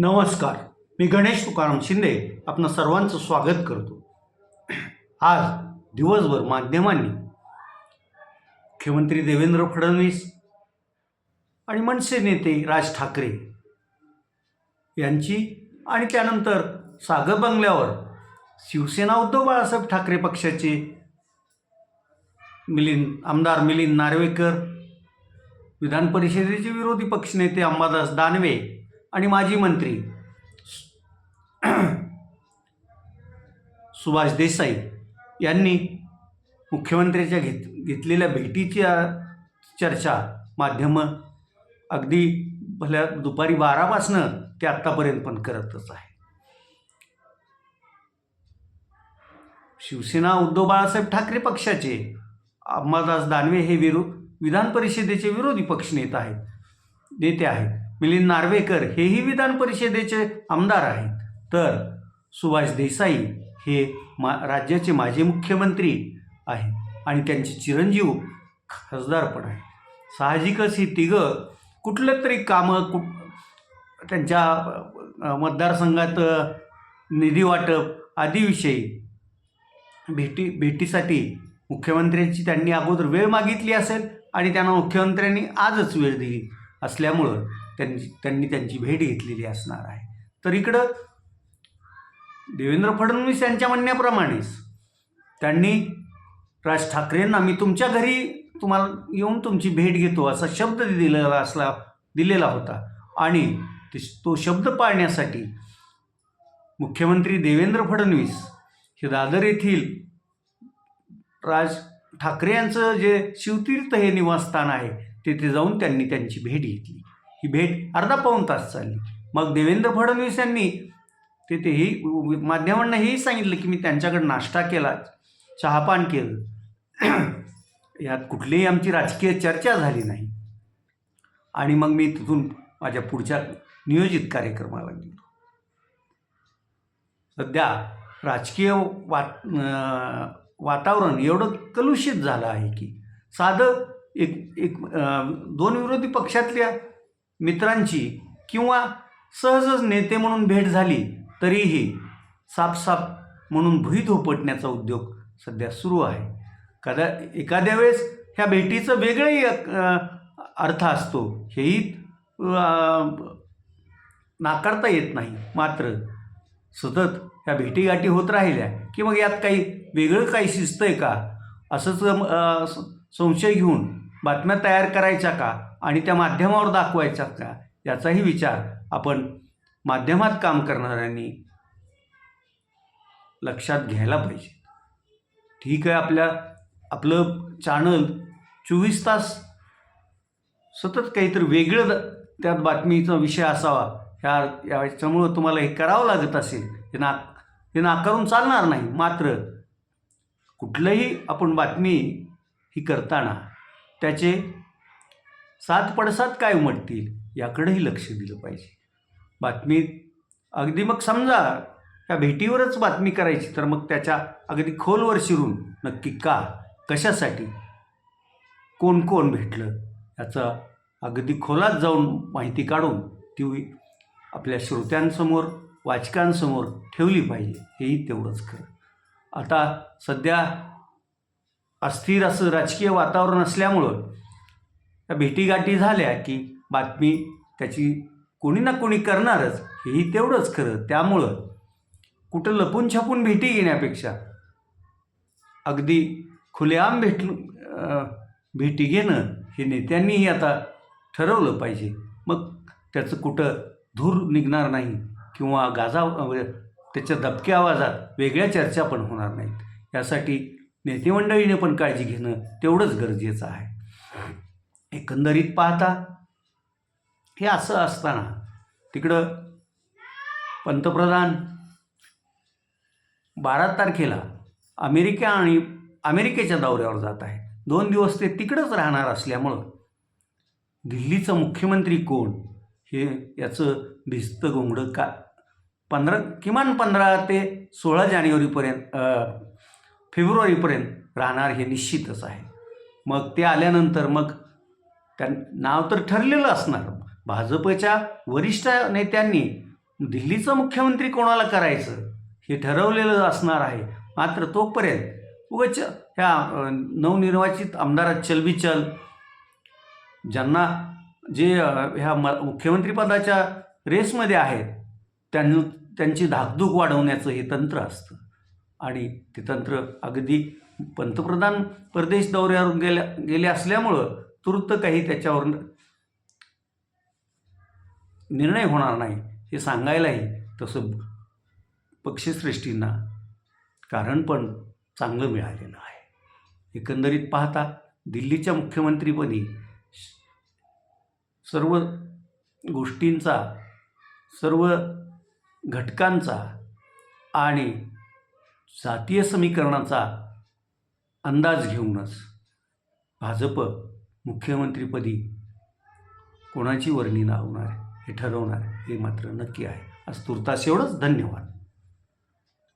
नमस्कार. मी गणेश तुकाराम शिंदे आपणा सर्वांचं स्वागत करतो. आज दिवसभर माध्यमांनी मुख्यमंत्री देवेंद्र फडणवीस आणि मनसे नेते राज ठाकरे यांची आणि त्यानंतर सागर बंगल्यावर शिवसेना उद्धव बाळासाहेब ठाकरे पक्षाचे मिलिंद आमदार मिलिंद नार्वेकर विधान परिषदेचे विरोधी पक्षनेते अंबादास दानवे आणि माजी मंत्री. सुभाष देसाई यांनी मुख्यमंत्र्याच्या घेत घेतलेल्या भेटीच्या चर्चा माध्यमं अगदी भल्या दुपारी बारापासनं ते आत्तापर्यंत पण करतच आहे. शिवसेना उद्धव बाळासाहेब ठाकरे पक्षाचे अंबादास दानवे हे विरो विधान परिषदेचे विरोधी पक्षनेता आहेत नेते आहेत. मिलिंद नार्वेकर हेही विधान परिषदेचे आमदार आहेत. तर सुभाष देसाई हे मा राज्याचे माजी मुख्यमंत्री आहेत आणि त्यांचे चिरंजीव खासदार पण आहे साहजिकच ही तिघं कुठलं तरी कामं कु त्यांच्या मतदारसंघात निधी वाटप आदीविषयी भेटी भेटीसाठी मुख्यमंत्र्यांची त्यांनी अगोदर वेळ मागितली असेल आणि त्यांना मुख्यमंत्र्यांनी आजच वेळ दिली असल्यामुळं त्यांची त्यांनी त्यांची भेट घेतलेली असणार आहे. तर इकडं देवेंद्र फडणवीस यांच्या म्हणण्याप्रमाणेच त्यांनी राज ठाकरेंना मी तुमच्या घरी तुम्हाला येऊन तुमची भेट घेतो असा शब्द दिलेला असला दिलेला होता. आणि ते तो शब्द पाळण्यासाठी मुख्यमंत्री देवेंद्र फडणवीस हे दादर येथील राज ठाकरे यांचं जे शिवतीर्थ हे निवासस्थान आहे तिथे जाऊन त्यांनी त्यांची भेट घेतली. ही भेट अर्धा पाऊण तास चालली. मग देवेंद्र फडणवीस यांनी तेथेही माध्यमांना हेही सांगितलं की मी त्यांच्याकडे नाश्ता केला चहापान केलं. यात कुठलीही आमची राजकीय चर्चा झाली नाही. आणि मग मी तिथून माझ्या पुढच्या नियोजित कार्यक्रमाला गेलो. सध्या राजकीय वात वातावरण एवढं कलुषित झालं आहे की साधं एक एक दोन विरोधी पक्षातल्या मित्रांची किंवा सहजच नेते म्हणून भेट झाली तरीही सापसाप म्हणून भुई धोपटण्याचा उद्योग सध्या सुरू आहे. कदा एखाद्या वेळेस ह्या भेटीचं वेगळंही अर्थ असतो. हेही नाकारता येत नाही. मात्र सतत ह्या भेटीगाठी होत राहिल्या की मग यात काही वेगळं काही शिस्त आहे का? असंच संशय घेऊन बातम्या तयार करायच्या का आणि त्या माध्यमावर दाखवायच्या का याचाही विचार आपण माध्यमात काम करणाऱ्यांनी लक्षात घ्यायला पाहिजे. ठीक आहे आपल्या आपलं चॅनल चोवीस तास सतत काहीतरी वेगळं त्यात बातमीचा विषय असावा ह्या याच्यामुळं तुम्हाला हे करावं लागत असेल हे ना हे नाकारून चालणार नाही. मात्र कुठलंही आपण बातमी ही करताना त्याचे सात पडसाद काय उमटतील याकडेही लक्ष दिलं पाहिजे. बातमी अगदी मग समजा या भेटीवरच बातमी करायची तर मग त्याच्या अगदी खोलवर शिरून नक्की का कशासाठी कोण कोण भेटलं याचा अगदी खोलात जाऊन माहिती काढून ती आपल्या श्रोत्यांसमोर वाचकांसमोर ठेवली पाहिजे हेही तेवढंच खरं. आता सध्या अस्थिर असं राजकीय वातावरण असल्यामुळं त्या भेटीगाठी झाल्या की बातमी त्याची कोणी ना कोणी करणारच हेही तेवढंच खरं. त्यामुळं कुठं लपून छपून भेटी घेण्यापेक्षा अगदी खुलेआम भेट भेटी घेणं हे नेत्यांनीही आता ठरवलं पाहिजे. मग त्याचं कुठं धूर निघणार नाही किंवा गाजा म्हणजे त्याच्या दबक्या आवाजात वेगळ्या चर्चा पण होणार नाहीत. यासाठी नेतेमंडळीने पण काळजी घेणं तेवढंच गरजेचं आहे. एकंदरीत पाहता हे असं असताना तिकडं पंतप्रधान बारा तारखेला अमेरिका आणि अमेरिकेच्या दौऱ्यावर जात आहे दोन दिवस ते तिकडंच राहणार असल्यामुळं दिल्लीचं मुख्यमंत्री कोण हे याचं भिस्त गोंगडं का पंधरा किमान पंधरा ते सोळा जानेवारीपर्यंत फेब्रुवारीपर्यंत राहणार हे निश्चितच आहे. मग ते आल्यानंतर मग त्या नाव तर ठरलेलं असणार. भाजपच्या वरिष्ठ नेत्यांनी दिल्लीचं मुख्यमंत्री कोणाला करायचं हे ठरवलेलं असणार आहे. मात्र तोपर्यंत उगच ह्या नवनिर्वाचित आमदारात चलबिचल ज्यांना जे ह्या म मुख्यमंत्रीपदाच्या रेसमध्ये आहेत त्यां त्यांची धाकधूक वाढवण्याचं हे तंत्र असतं. आणि ते तंत्र अगदी पंतप्रधान परदेश दौऱ्यावरून गेल्या गेले असल्यामुळं तूर्त काही त्याच्यावर निर्णय होणार नाही हे सांगायलाही तसं पक्षश्रेष्ठींना कारण पण चांगलं मिळालेलं आहे. एकंदरीत पाहता दिल्लीच्या मुख्यमंत्रीपदी सर्व गोष्टींचा सर्व घटकांचा आणि जातीय समीकरणाचा अंदाज घेऊनच भाजप मुख्यमंत्रीपदी कोणाची वर्णी लावणार हे ठरवणार हे मात्र नक्की आहे. आज तुर्तास एवढंच. धन्यवाद.